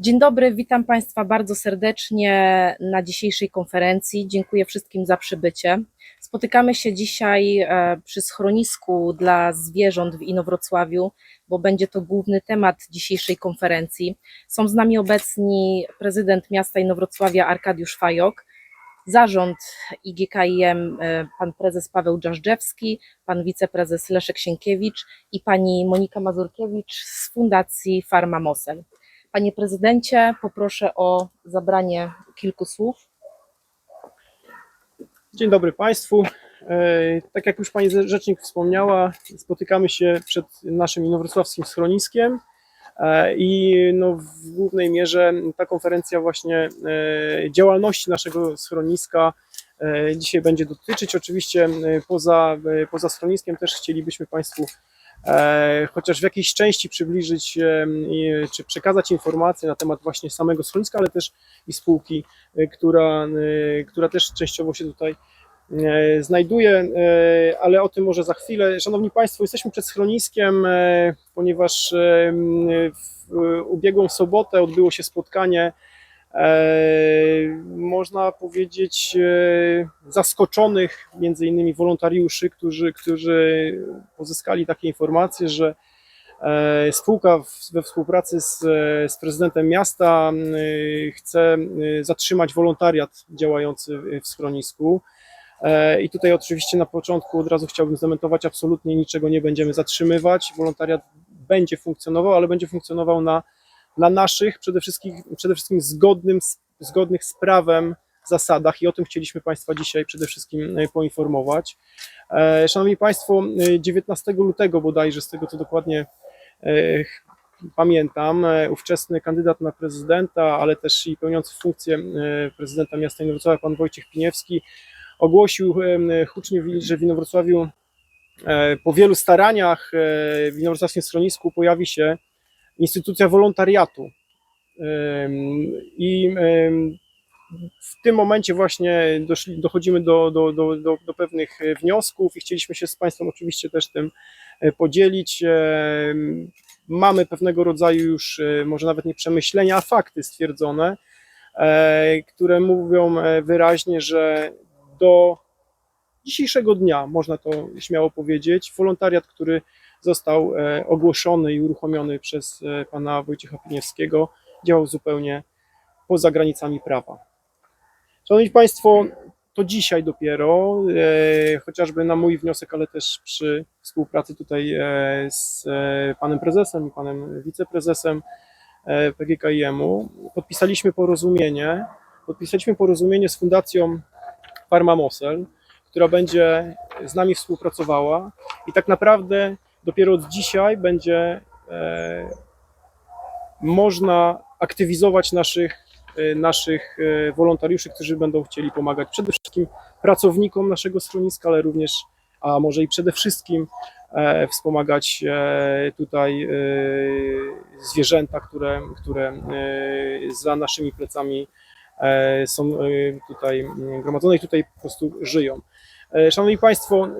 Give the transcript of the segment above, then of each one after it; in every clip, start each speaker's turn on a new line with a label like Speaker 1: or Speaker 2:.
Speaker 1: Dzień dobry, witam Państwa bardzo serdecznie na dzisiejszej konferencji. Dziękuję wszystkim za przybycie. Spotykamy się dzisiaj e, przy schronisku dla zwierząt w Inowrocławiu, bo będzie to główny temat dzisiejszej konferencji. Są z nami obecni prezydent miasta Inowrocławia Arkadiusz Fajok, zarząd IGKIM e, pan prezes Paweł Dżażdżewski, pan wiceprezes Leszek Sienkiewicz i pani Monika Mazurkiewicz z Fundacji Farma Mosel. Panie prezydencie, poproszę o zabranie kilku słów.
Speaker 2: Dzień dobry Państwu. E, Tak jak już Pani Rzecznik wspomniała, spotykamy się przed naszym inowrocławskim schroniskiem i no w głównej mierze ta konferencja właśnie e, działalności naszego schroniska e, dzisiaj będzie dotyczyć. Oczywiście e, poza, e, poza schroniskiem też chcielibyśmy Państwu e, chociaż w jakiejś części przybliżyć e, czy przekazać informacje na temat właśnie samego schroniska, ale też i spółki, e, która, e, która też częściowo się tutaj e, znajduje, e, ale o tym może za chwilę. Szanowni Państwo, jesteśmy przed schroniskiem, e, ponieważ w ubiegłą sobotę odbyło się spotkanie można powiedzieć zaskoczonych między innymi wolontariuszy, którzy, którzy pozyskali takie informacje, że spółka we współpracy z, z prezydentem miasta chce zatrzymać wolontariat działający w schronisku. E, I tutaj oczywiście na początku od razu chciałbym zdementować, absolutnie niczego nie będziemy zatrzymywać. Wolontariat będzie funkcjonował, ale będzie funkcjonował na, na naszych, przede wszystkim, przede wszystkim zgodnym, zgodnych z prawem zasadach i o tym chcieliśmy Państwa dzisiaj przede wszystkim e, poinformować. E, Szanowni Państwo, e, 19 lutego bodajże, z tego co dokładnie pamiętam, ówczesny kandydat na prezydenta, ale też i pełniący funkcję prezydenta miasta Inowrocławia, pan Wojciech Piniewski, ogłosił e, hucznie, że w Inowrocławiu e, po wielu staraniach e, w Inowrocławskim Schronisku pojawi się instytucja wolontariatu. I w tym momencie właśnie doszli, dochodzimy do, do, do, do, do pewnych wniosków i chcieliśmy się z Państwem oczywiście też tym podzielić. Mamy pewnego rodzaju już, może nawet nie przemyślenia, a fakty stwierdzone, które mówią wyraźnie, że do dzisiejszego dnia, można to śmiało powiedzieć, wolontariat, który został e, ogłoszony i uruchomiony przez e, pana Wojciecha Piniewskiego, działał zupełnie poza granicami prawa. Szanowni Państwo, to dzisiaj dopiero, e, chociażby na mój wniosek, ale też przy współpracy tutaj e, z e, panem prezesem i panem wiceprezesem e, PGKiM-u, podpisaliśmy porozumienie, podpisaliśmy porozumienie z Fundacją Farma Mosel, która będzie z nami współpracowała i tak naprawdę dopiero od dzisiaj będzie e, można aktywizować naszych, e, naszych e, wolontariuszy, którzy będą chcieli pomagać przede wszystkim pracownikom naszego schroniska, ale również, a może i przede wszystkim wspomagać tutaj zwierzęta, które, które za naszymi plecami są e, tutaj mm, gromadzone i tutaj po prostu żyją. E, Szanowni Państwo, e,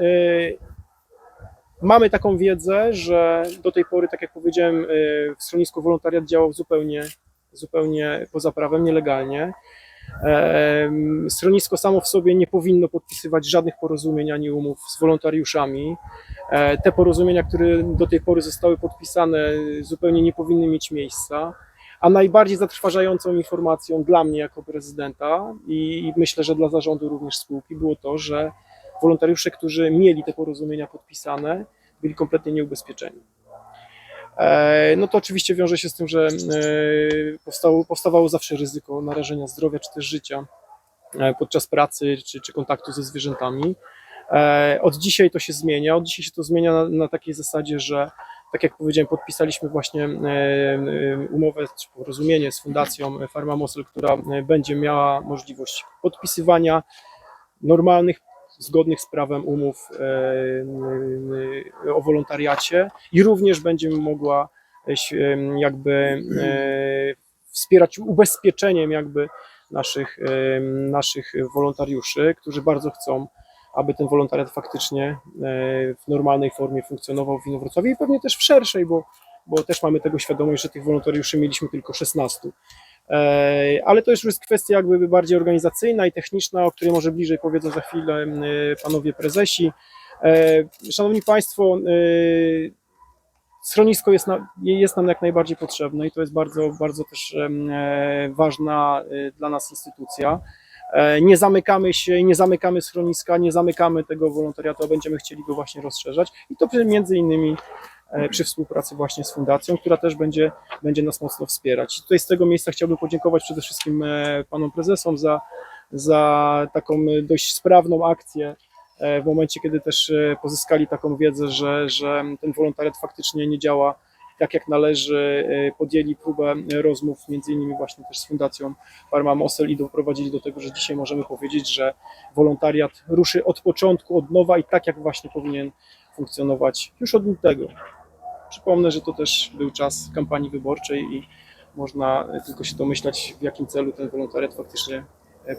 Speaker 2: mamy taką wiedzę, że do tej pory, tak jak powiedziałem, e, w schronisku wolontariat działał zupełnie, zupełnie poza prawem, nielegalnie. E, Schronisko samo w sobie nie powinno podpisywać żadnych porozumień ani umów z wolontariuszami. E, Te porozumienia, które do tej pory zostały podpisane, zupełnie nie powinny mieć miejsca. A najbardziej zatrważającą informacją dla mnie jako prezydenta i myślę, że dla zarządu również spółki było to, że wolontariusze, którzy mieli te porozumienia podpisane, byli kompletnie nieubezpieczeni. E, No to oczywiście wiąże się z tym, że e, powstało, powstawało zawsze ryzyko narażenia zdrowia czy też życia e, podczas pracy czy, czy kontaktu ze zwierzętami. Od dzisiaj to się zmienia. Od dzisiaj się to zmienia na, na takiej zasadzie, że tak jak powiedziałem, podpisaliśmy właśnie e, e, umowę czy porozumienie z Fundacją Farma Mosel, która e, będzie miała możliwość podpisywania normalnych, zgodnych z prawem umów o wolontariacie i również będzie mogła jakby wspierać ubezpieczeniem jakby naszych, naszych wolontariuszy, którzy bardzo chcą, aby ten wolontariat faktycznie e, w normalnej formie funkcjonował w Inowrocławiu i pewnie też w szerszej, bo bo też mamy tego świadomość, że tych wolontariuszy mieliśmy tylko 16. E, Ale to już jest kwestia jakby bardziej organizacyjna i techniczna, o której może bliżej powiedzą za chwilę e, panowie prezesi. Szanowni Państwo, schronisko jest, na, jest nam jak najbardziej potrzebne i to jest bardzo, bardzo też ważna dla nas instytucja. E, Nie zamykamy się, nie zamykamy schroniska, nie zamykamy tego wolontariatu, a będziemy chcieli go właśnie rozszerzać i to między innymi e, przy współpracy właśnie z fundacją, która też będzie, będzie nas mocno wspierać. Tutaj z tego miejsca chciałbym podziękować przede wszystkim e, panom prezesom za, za taką dość sprawną akcję w momencie, kiedy też pozyskali taką wiedzę, że, że ten wolontariat faktycznie nie działa tak jak należy, e, podjęli próbę rozmów między innymi właśnie też z Fundacją Parma Mosel i doprowadzili do tego, że dzisiaj możemy powiedzieć, że wolontariat ruszy od początku, od nowa i tak jak właśnie powinien funkcjonować już od lutego. Przypomnę, że to też był czas kampanii wyborczej i można tylko się domyślać, w jakim celu ten wolontariat faktycznie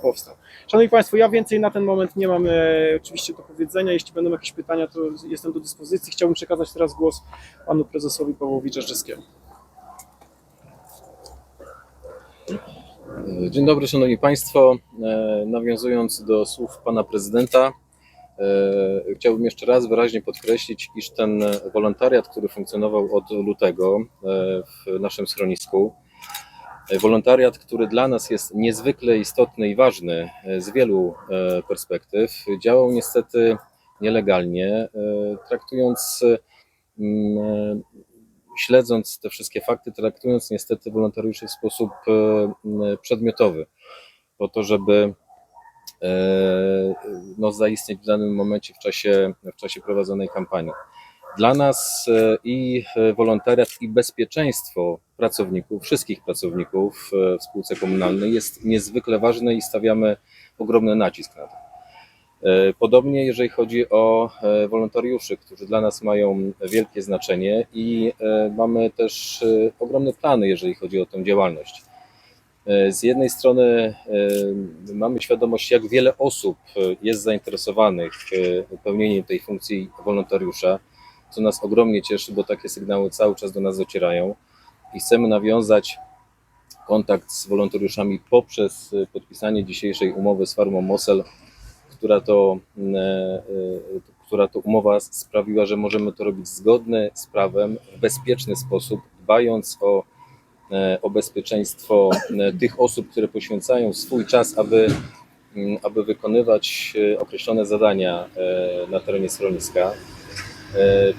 Speaker 2: powstał. Szanowni Państwo, ja więcej na ten moment nie mam e, oczywiście do powiedzenia. Jeśli będą jakieś pytania, to jestem do dyspozycji. Chciałbym przekazać teraz głos panu prezesowi Pawłowi Czarczyckiemu.
Speaker 3: Dzień dobry, Szanowni Państwo. E, Nawiązując do słów Pana Prezydenta, e, chciałbym jeszcze raz wyraźnie podkreślić, iż ten wolontariat, który funkcjonował od lutego e, w naszym schronisku, e, wolontariat, który dla nas jest niezwykle istotny i ważny e, z wielu e, perspektyw, działał niestety nielegalnie, e, traktując mm, e, śledząc te wszystkie fakty, traktując niestety wolontariuszy w sposób e, przedmiotowy, po to, żeby e, no, zaistnieć w danym momencie w czasie, w czasie prowadzonej kampanii. Dla nas e, i e, wolontariat, i bezpieczeństwo pracowników, wszystkich pracowników e, w spółce komunalnej jest niezwykle ważne i stawiamy ogromny nacisk na to. Podobnie jeżeli chodzi o wolontariuszy, którzy dla nas mają wielkie znaczenie i mamy też ogromne plany, jeżeli chodzi o tę działalność. Z jednej strony mamy świadomość, jak wiele osób jest zainteresowanych pełnieniem tej funkcji wolontariusza, co nas ogromnie cieszy, bo takie sygnały cały czas do nas docierają i chcemy nawiązać kontakt z wolontariuszami poprzez e, podpisanie dzisiejszej umowy z Farmą Mosel, która to, e, e, która to umowa sprawiła, że możemy to robić zgodnie z prawem, w bezpieczny sposób, dbając o, o bezpieczeństwo tych osób, które poświęcają swój czas, aby, aby wykonywać określone zadania na terenie schroniska,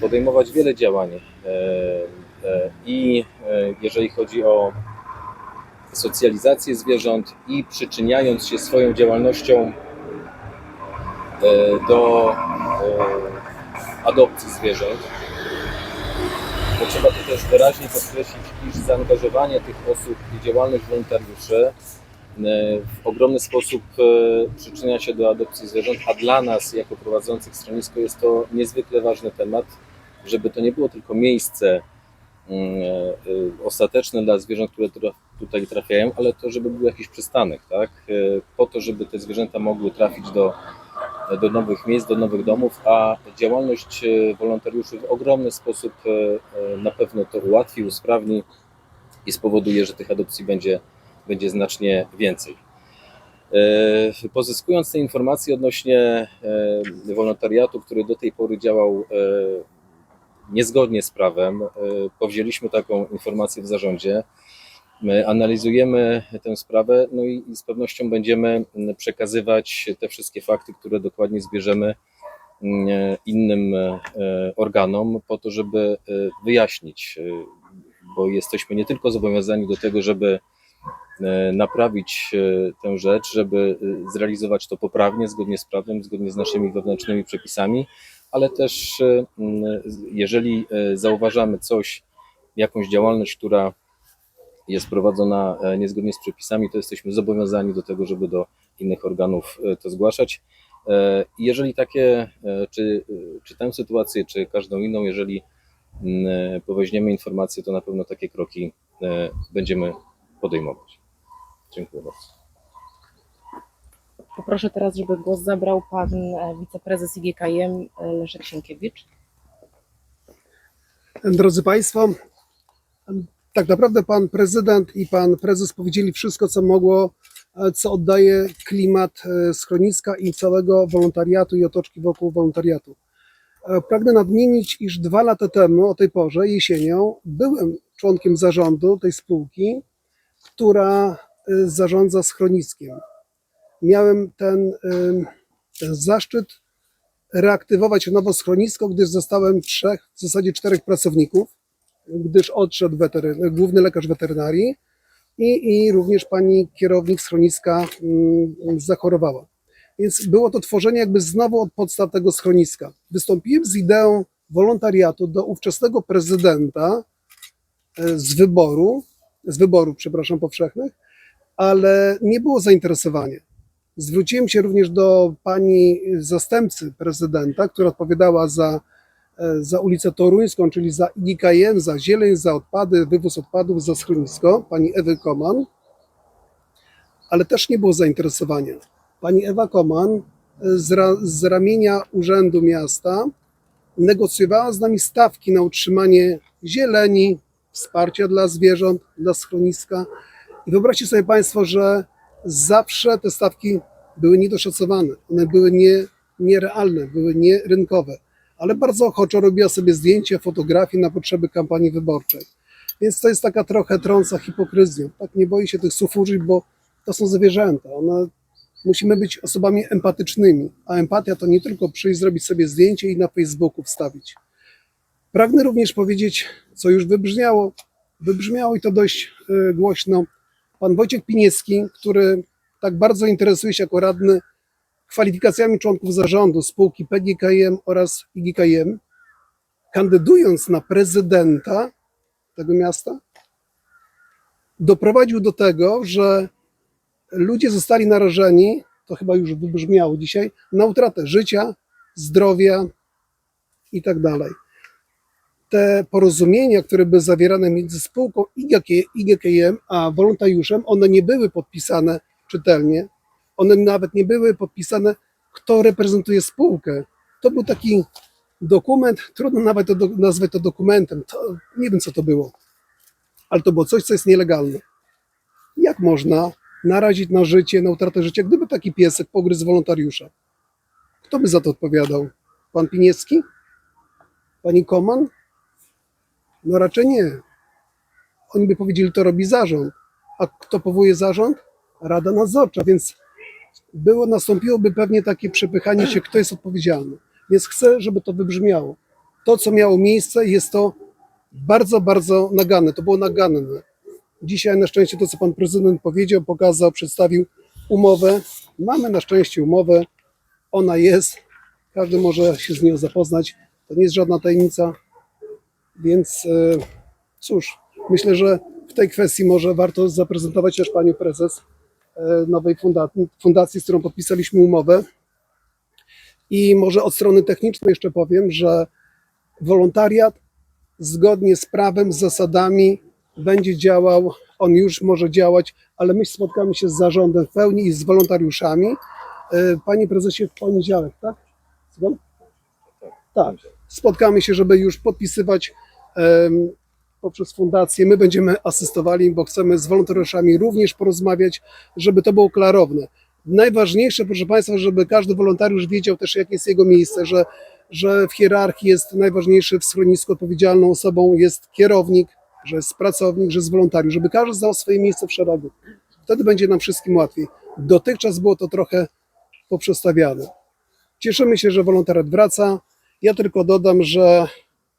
Speaker 3: podejmować wiele działań e, e, i e, jeżeli chodzi o socjalizację zwierząt i przyczyniając się swoją działalnością e, do e, adopcji zwierząt. To trzeba tu też wyraźnie podkreślić, iż zaangażowanie tych osób i działalność wolontariuszy e, w ogromny sposób e, przyczynia się do adopcji zwierząt, a dla nas, jako prowadzących schronisko, jest to niezwykle ważny temat, żeby to nie było tylko miejsce mm, e, e, ostateczne dla zwierząt, które tutaj trafiają, ale to, żeby był jakiś przystanek, tak? E, Po to, żeby te zwierzęta mogły trafić do, do nowych miejsc, do nowych domów, a działalność e, wolontariuszy w ogromny sposób e, e, na pewno to ułatwi, usprawni i spowoduje, że tych adopcji będzie, będzie znacznie więcej. E, Pozyskując te informacje odnośnie e, wolontariatu, który do tej pory działał e, niezgodnie z prawem, powzięliśmy taką informację w zarządzie. My analizujemy tę sprawę, no i z pewnością będziemy przekazywać te wszystkie fakty, które dokładnie zbierzemy innym organom, po to, żeby wyjaśnić, bo jesteśmy nie tylko zobowiązani do tego, żeby naprawić e, tę rzecz, żeby e, zrealizować to poprawnie, zgodnie z prawem, zgodnie z naszymi wewnętrznymi przepisami, ale też e, jeżeli e, zauważamy coś, jakąś działalność, która jest prowadzona e, niezgodnie z przepisami, to jesteśmy zobowiązani do tego, żeby do innych organów e, to zgłaszać. E, Jeżeli takie, e, czy, e, czy tę sytuację, czy każdą inną, jeżeli e, poweźmiemy informacje, to na pewno takie kroki e, będziemy podejmować. Dziękuję bardzo.
Speaker 1: Poproszę teraz, żeby głos zabrał pan e, wiceprezes IGKM e, Leszek Sienkiewicz.
Speaker 4: Drodzy Państwo, tak naprawdę pan prezydent i pan prezes powiedzieli wszystko, co mogło, e, co oddaje klimat schroniska i całego wolontariatu i otoczki wokół wolontariatu. Pragnę nadmienić, iż dwa lata temu, o tej porze, jesienią, byłem członkiem zarządu tej spółki, która zarządza schroniskiem. Miałem ten, zaszczyt reaktywować nowo schronisko, gdyż zostałem trzech, w zasadzie czterech pracowników, gdyż odszedł weteryn, główny lekarz weterynarii i, i również pani kierownik schroniska zachorowała. Więc było to tworzenie jakby znowu od podstaw tego schroniska. Wystąpiłem z ideą wolontariatu do ówczesnego prezydenta e, z wyboru, z wyboru, przepraszam, powszechnych, ale nie było zainteresowania. Zwróciłem się również do pani zastępcy prezydenta, która odpowiadała za, e, za ulicę Toruńską, czyli za IGKM, za zieleń, za odpady, wywóz odpadów, za schronisko, pani Ewy Koman, ale też nie było zainteresowania. Pani Ewa Koman e, z, ra, z ramienia Urzędu Miasta negocjowała z nami stawki na utrzymanie zieleni, wsparcia dla zwierząt, dla schroniska. I wyobraźcie sobie Państwo, że zawsze te stawki były niedoszacowane, one były nie, nierealne, były nierynkowe, ale bardzo ochoczo robiła sobie zdjęcia, fotografie na potrzeby kampanii wyborczej. Więc to jest taka trochę trąca hipokryzją. Tak nie boję się tych słów bo to są zwierzęta. One, musimy być osobami empatycznymi, a empatia to nie tylko przyjść, zrobić sobie zdjęcie i na Facebooku wstawić. Pragnę również powiedzieć, co już wybrzmiało, wybrzmiało i to dość y, głośno, pan Wojciech Piniecki, który tak bardzo interesuje się jako radny kwalifikacjami członków zarządu spółki PGKM oraz IGKM, kandydując na prezydenta tego miasta, doprowadził do tego, że ludzie zostali narażeni, to chyba już wybrzmiało dzisiaj, na utratę życia, zdrowia i tak dalej. Te porozumienia, które były zawierane między spółką IGK, IGKM a wolontariuszem, one nie były podpisane czytelnie, one nawet nie były podpisane, kto reprezentuje spółkę. To był taki dokument, trudno nawet to do, nazwać to dokumentem, to, nie wiem co to było, ale to było coś, co jest nielegalne. Jak można narazić na życie, na utratę życia, gdyby taki piesek pogryzł wolontariusza? Kto by za to odpowiadał? Pan Piniecki? Pani Koman? No raczej nie. Oni by powiedzieli, to robi zarząd. A kto powołuje zarząd? Rada Nadzorcza, więc było, nastąpiłoby pewnie takie przepychanie się, kto jest odpowiedzialny. Więc chcę, żeby to wybrzmiało. To, co miało miejsce, jest to bardzo, bardzo naganne. To było naganne. Dzisiaj na szczęście to, co pan prezydent powiedział, pokazał, przedstawił umowę. Mamy na szczęście umowę. Ona jest. Każdy może się z nią zapoznać. To nie jest żadna tajemnica. Więc e, cóż, myślę, że w tej kwestii może warto zaprezentować też panią prezes e, nowej fundacji, z którą podpisaliśmy umowę. I może od strony technicznej jeszcze powiem, że wolontariat zgodnie z prawem, z zasadami będzie działał, on już może działać, ale my spotkamy się z zarządem w pełni i z wolontariuszami. E, Panie prezesie, w poniedziałek, tak? Zgod? Tak. Spotkamy się, żeby już podpisywać poprzez fundację. My będziemy asystowali, bo chcemy z wolontariuszami również porozmawiać, żeby to było klarowne. Najważniejsze, proszę Państwa, żeby każdy wolontariusz wiedział też, jakie jest jego miejsce, że, że w hierarchii jest najważniejszy w schronisku odpowiedzialną osobą jest kierownik, że jest pracownik, że jest wolontariusz, żeby każdy znał swoje miejsce w szeregu. Wtedy będzie nam wszystkim łatwiej. Dotychczas było to trochę poprzestawiane. Cieszymy się, że wolontariat wraca. Ja tylko dodam, że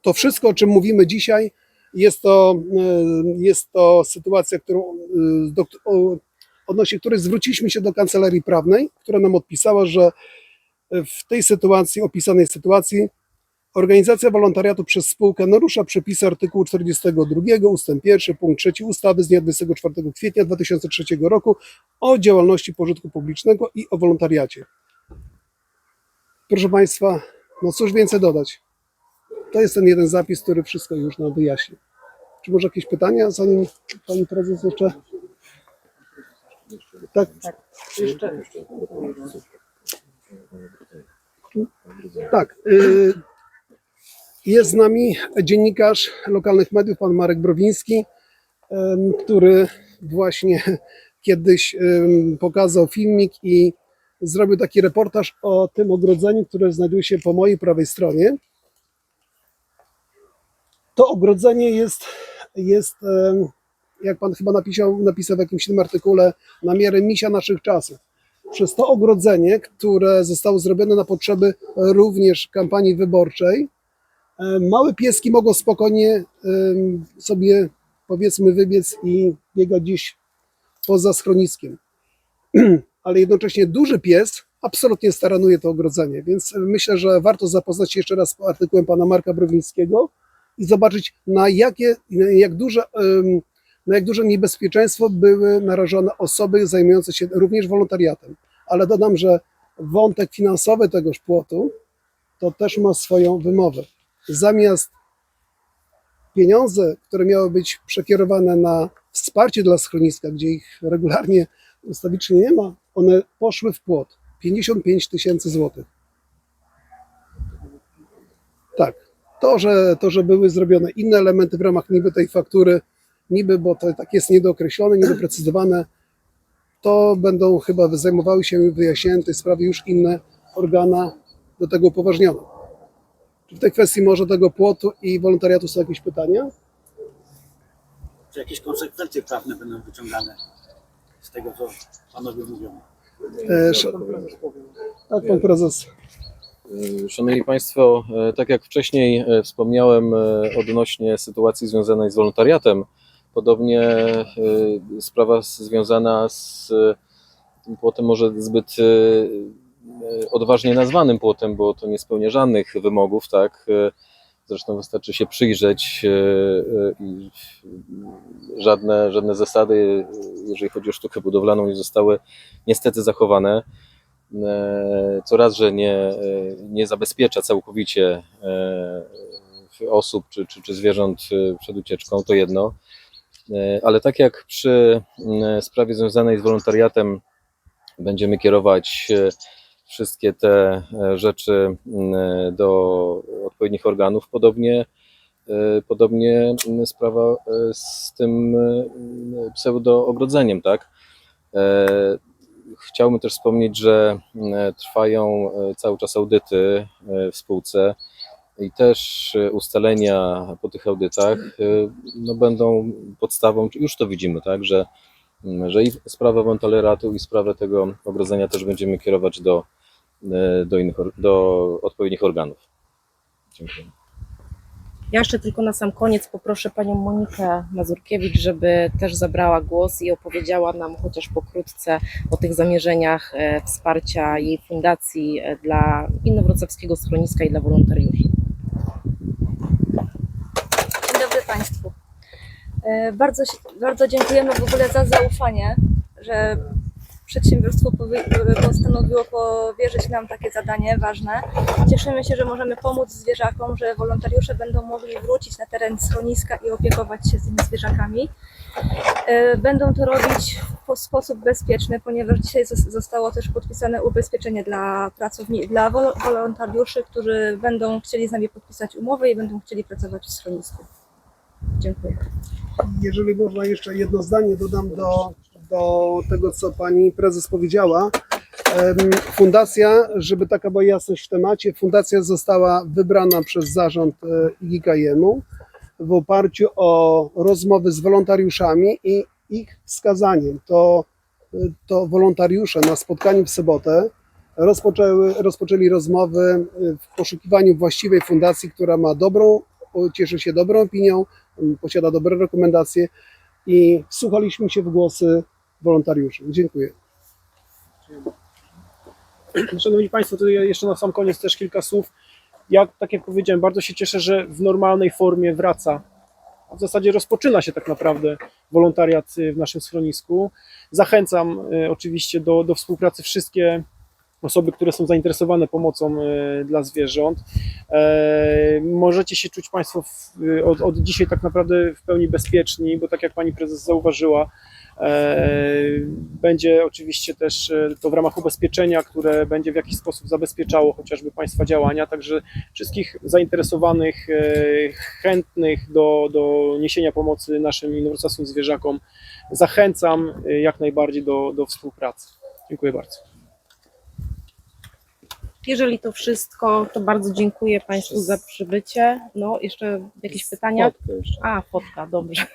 Speaker 4: to wszystko, o czym mówimy dzisiaj, jest to, e, jest to sytuacja, którą, e, do, odnośnie której zwróciliśmy się do kancelarii prawnej, która nam odpisała, że w tej sytuacji, opisanej sytuacji, organizacja wolontariatu przez spółkę narusza przepisy artykułu 42 ustęp 1 punkt 3 ustawy z dnia 24 kwietnia 2003 roku o działalności pożytku publicznego i o wolontariacie. Proszę Państwa, no cóż więcej dodać. To jest ten jeden zapis, który wszystko już nam wyjaśni. Czy może jakieś pytania, zanim Pani Prezes jeszcze... Tak, tak. y, Jest z nami dziennikarz lokalnych mediów, pan Marek Browiński. który właśnie kiedyś pokazał filmik i zrobił taki reportaż o tym ogrodzeniu, które znajduje się po mojej prawej stronie. To ogrodzenie jest, jest jak pan chyba napisał, napisał w jakimś tym artykule, na miarę misia naszych czasów. Przez to ogrodzenie, które zostało zrobione na potrzeby również kampanii wyborczej, małe pieski mogą spokojnie sobie powiedzmy wybiec i biegać gdzieś poza schroniskiem. Ale jednocześnie duży pies absolutnie staranuje to ogrodzenie, więc myślę, że warto zapoznać się jeszcze raz z artykułem pana Marka Browińskiego i zobaczyć na jakie, jak duże, na jak duże niebezpieczeństwo były narażone osoby zajmujące się również wolontariatem. Ale dodam, że wątek finansowy tegoż płotu to też ma swoją wymowę. Zamiast pieniądze, które miały być przekierowane na wsparcie dla schroniska, gdzie ich regularnie ustawicznie nie ma, one poszły w płot. 55 tysięcy złotych. Tak. To że, to, że były zrobione inne elementy w ramach niby tej faktury, niby, bo to tak jest niedookreślone, niedoprecyzowane, to będą chyba zajmowały się wyjaśnieniem tej sprawy już inne organa do tego upoważnione. Czy w tej kwestii może tego płotu i wolontariatu są jakieś pytania?
Speaker 5: Czy jakieś konsekwencje prawne będą wyciągane z tego, co panowie mówią?
Speaker 4: E, sz- tak, pan prezes.
Speaker 3: E, Szanowni Państwo, e, tak jak wcześniej e, wspomniałem odnośnie sytuacji związanej z wolontariatem, podobnie sprawa związana z tym płotem może zbyt odważnie nazwanym płotem, bo to nie spełnia żadnych wymogów, tak? Zresztą wystarczy się przyjrzeć e, e, i żadne, żadne zasady, jeżeli chodzi o sztukę budowlaną, nie zostały niestety zachowane e, co raz, że nie, nie zabezpiecza całkowicie osób czy, czy, czy zwierząt przed ucieczką, to jedno. Ale tak jak przy sprawie związanej z wolontariatem będziemy kierować wszystkie te e, rzeczy m, do odpowiednich organów, podobnie, e, podobnie m, sprawa e, z tym e, pseudo-ogrodzeniem, tak? E, Chciałbym też wspomnieć, że e, trwają e, cały czas audyty e, w spółce i też e, ustalenia po tych audytach e, no, będą podstawą, już to widzimy, tak, że, że i sprawę wolontariatu i sprawę tego ogrodzenia też będziemy kierować do, e, do, innych, do odpowiednich organów. Dziękuję.
Speaker 1: Ja jeszcze tylko na sam koniec poproszę panią Monikę Mazurkiewicz, żeby też zabrała głos i opowiedziała nam chociaż pokrótce o tych zamierzeniach e, wsparcia jej fundacji e, dla Inowrocławskiego Schroniska i dla wolontariuszy.
Speaker 6: Dzień dobry Państwu. E, Bardzo, bardzo dziękujemy w ogóle za zaufanie, że przedsiębiorstwo postanowiło powierzyć nam takie zadanie ważne. Cieszymy się, że możemy pomóc zwierzakom, że wolontariusze będą mogli wrócić na teren schroniska i opiekować się tymi zwierzakami. E, Będą to robić w sposób bezpieczny, ponieważ dzisiaj zos- zostało też podpisane ubezpieczenie dla pracowników, dla wol- wolontariuszy, którzy będą chcieli z nami podpisać umowę i będą chcieli pracować w schronisku. Dziękuję.
Speaker 4: Jeżeli można jeszcze jedno zdanie dodam do, do tego, co pani prezes powiedziała. Fundacja, żeby taka była jasność w temacie, fundacja została wybrana przez zarząd e, IGKM-u w oparciu o rozmowy z wolontariuszami i ich wskazaniem. To, to wolontariusze na spotkaniu w sobotę rozpoczęły, rozpoczęli rozmowy e, w poszukiwaniu właściwej fundacji, która ma dobrą, cieszy się dobrą opinią, posiada dobre rekomendacje i wsłuchaliśmy się w głosy wolontariuszy. Dziękuję.
Speaker 2: Szanowni Państwo, ja jeszcze na sam koniec też kilka słów. Ja, tak jak powiedziałem, bardzo się cieszę, że w normalnej formie wraca. W zasadzie rozpoczyna się tak naprawdę wolontariat y, w naszym schronisku. Zachęcam y, oczywiście do, do współpracy wszystkie osoby, które są zainteresowane pomocą y, dla zwierząt. E, Możecie się czuć Państwo w, od, od dzisiaj tak naprawdę w pełni bezpieczni, bo tak jak Pani Prezes zauważyła, E, Będzie oczywiście też e, to w ramach ubezpieczenia, które będzie w jakiś sposób zabezpieczało chociażby Państwa działania, także wszystkich zainteresowanych, e, chętnych do, do niesienia pomocy naszym inwrocławskim zwierzakom zachęcam e, jak najbardziej do, do współpracy. Dziękuję bardzo.
Speaker 1: Jeżeli to wszystko, to bardzo dziękuję Państwu za przybycie. No, jeszcze jakieś pytania? A, fotka, dobrze.